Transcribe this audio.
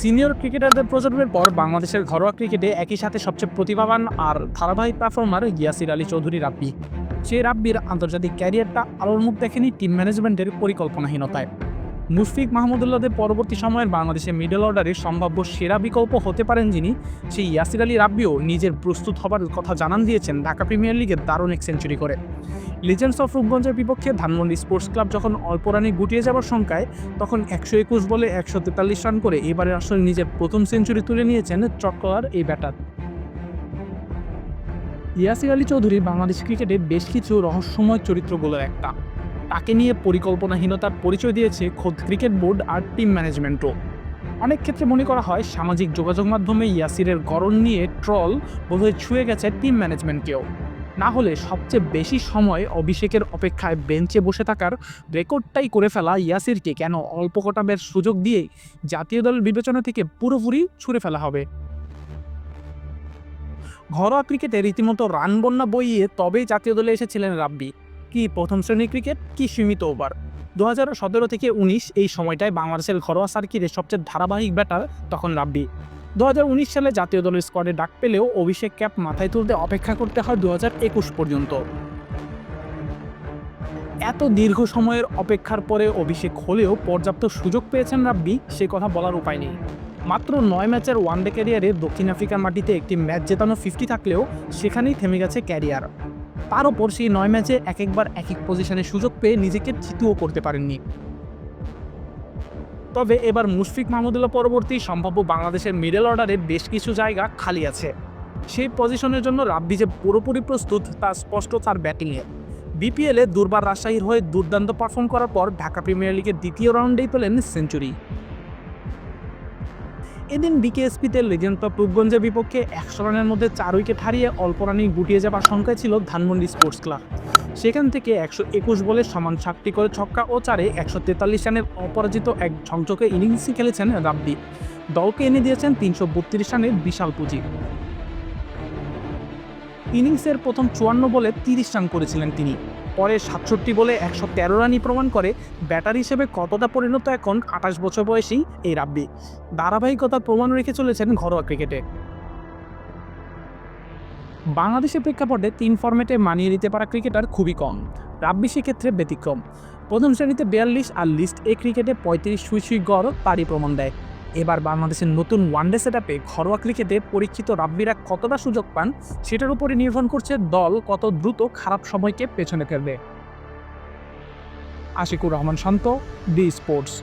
Senior ক্রিকেটারদের প্রজন্মের পর বাংলাদেশের ঘরোয়া ক্রিকেটে একই সাথে সবচেয়ে প্রতিভাবান আর ধারাবাহিক পারফর্মার গিয়াসির আলী চৌধুরী রাব্বি। সেই রাব্বির আন্তর্জাতিক ক্যারিয়ারটা আলোর মুখ দেখেনি টিম ম্যানেজমেন্টের পরিকল্পনাহীনতায়। মুশফিক মাহমুদুল্লাহদের পরবর্তী সময়ের বাংলাদেশের মিডল অর্ডারের সম্ভাব্য সেরা বিকল্প হতে পারেন যিনি। সেই ইয়াসির আলী রাব্বিও নিজের প্রস্তুত হবার কথা জানান দিয়েছেন ঢাকা প্রিমিয়ার লিগে দারুণ এক সেঞ্চুরি করে। লিজেন্ডস অফ রূপগঞ্জের বিপক্ষে ধানমন্ডি স্পোর্টস ক্লাব যখন অল্প রানে গুটিয়ে যাওয়ার সংখ্যায় তখন একশো একুশ বলে একশো তেতাল্লিশ রান করে এবারে আসলে নিজের প্রথম সেঞ্চুরি তুলে নিয়েছেন চটকলার এই ব্যাটার ইয়াসির আলী চৌধুরী বাংলাদেশ ক্রিকেটে বেশ কিছু রহস্যময় চরিত্রগুলোর একটা। তাকে নিয়ে পরিকল্পনাহীনতার পরিচয় দিয়েছে খোদ ক্রিকেট বোর্ড আর টিম ম্যানেজমেন্টও। অনেক ক্ষেত্রে মনে করা হয় সামাজিক যোগাযোগ মাধ্যমে ইয়াসিরের গরণ নিয়ে ট্রল বোধহয় ছুঁয়ে গেছে টিম ম্যানেজমেন্টকেও। না হলে সবচেয়ে বেশি সময় অভিষেকের অপেক্ষায় বেঞ্চে বসে থাকার রেকর্ডটাই করে ফেলা ইয়াসিরকে কেন অল্প কটাবের সুযোগ দিয়ে জাতীয় দলের বিবেচনা থেকে পুরোপুরি ছুঁড়ে ফেলা হবে। ঘরোয়া ক্রিকেটে রীতিমতো রান বন্যা বইয়ে তবেই জাতীয় দলে এসেছিলেন রাব্বি। কি প্রথম শ্রেণির ক্রিকেট, কি সীমিত ওভার? দু হাজার সতেরো থেকে উনিশ এই সময়টায় বাংলাদেশের ঘরোয়া সার্কিটে সবচেয়ে ধারাবাহিক ব্যাটার তখন রাব্বি। দু উনিশ সালে জাতীয় দলের স্কোয়াডে ডাক পেলেও অভিষেক ক্যাপ মাথায় তুলতে অপেক্ষা করতে হয় দু হাজার একুশ পর্যন্ত। এত দীর্ঘ সময়ের অপেক্ষার পরে অভিষেক হলেও পর্যাপ্ত সুযোগ পেয়েছেন রাব্বি, সে কথা বলার উপায় নেই। মাত্র নয় ম্যাচের ওয়ানডে ক্যারিয়ারে দক্ষিণ আফ্রিকার মাটিতে একটি ম্যাচ জেতানো ফিফটি থাকলেও সেখানেই থেমে গেছে ক্যারিয়ার। তার ওপর সেই নয় ম্যাচে এক একবার এক এক পজিশনে সুযোগ পেয়ে নিজেকে থিতুও করতে পারেননি। তবে এবার মুশফিক মাহমুদুল্লাহ পরবর্তী সম্ভাব্য বাংলাদেশের মিডল অর্ডারে বেশ কিছু জায়গা খালি আছে। সেই পজিশনের জন্য রাব্বি যে পুরোপুরি প্রস্তুত তা স্পষ্ট তার ব্যাটিংয়ে বিপিএলে দুর্বার রাজশাহীর হয়ে দুর্দান্ত পারফর্ম করার পর ঢাকা প্রিমিয়ার লিগের দ্বিতীয় রাউন্ডেই পেলেন সেঞ্চুরি এদিন বিকেএসপিতে লেজেন্ড অফ রূপগঞ্জের বিপক্ষে একশো রানের মধ্যে চার উইকেট হারিয়ে অল্প রানেই গুটিয়ে যাবার সংখ্যায় ছিল ধানমন্ডি স্পোর্টস ক্লাব। সেখান থেকে একশো একুশ বলে সমান সাতটি করে ছক্কা ও চারে একশো তেতাল্লিশ রানের অপরাজিত এক ঝকঝকে ইনিংসই খেলেছেন রাব্বি। দলকে এনে দিয়েছেন তিনশো বত্রিশ রানের বিশাল পুঁজি। ইনিংসের প্রথম চুয়ান্ন বলে তিরিশ রান করেছিলেন তিনি। পরে সাতষট্টি বলে একশো তেরো রানই প্রমাণ করে ব্যাটার হিসেবে কতটা পরিণত এখন আঠাশ বছর বয়সী এই রাব্বি। ধারাবাহিকতার প্রমাণ রেখে চলেছেন ঘরোয়া ক্রিকেটে। বাংলাদেশের প্রেক্ষাপটে তিন ফরম্যাটে মানিয়ে নিতে পারা ক্রিকেটার খুবই কম। রাব্বি সেক্ষেত্রে ব্যতিক্রম। প্রথম শ্রেণীতে বিয়াল্লিশ আর লিস্ট এ ক্রিকেটে পঁয়ত্রিশ সুই সুই গড় তারই প্রমাণ দেয়। এবার বাংলাদেশের নতুন ওয়ানডে সেট আপে ঘরোয়া ক্রিকেটে পরীক্ষিত রাব্বিরা কতটা সুযোগ পান, সেটার উপরে নির্ভর করছে দল কত দ্রুত খারাপ সময়কে পেছনে ফেলবে। Ashiqur Rahman Shanto D sports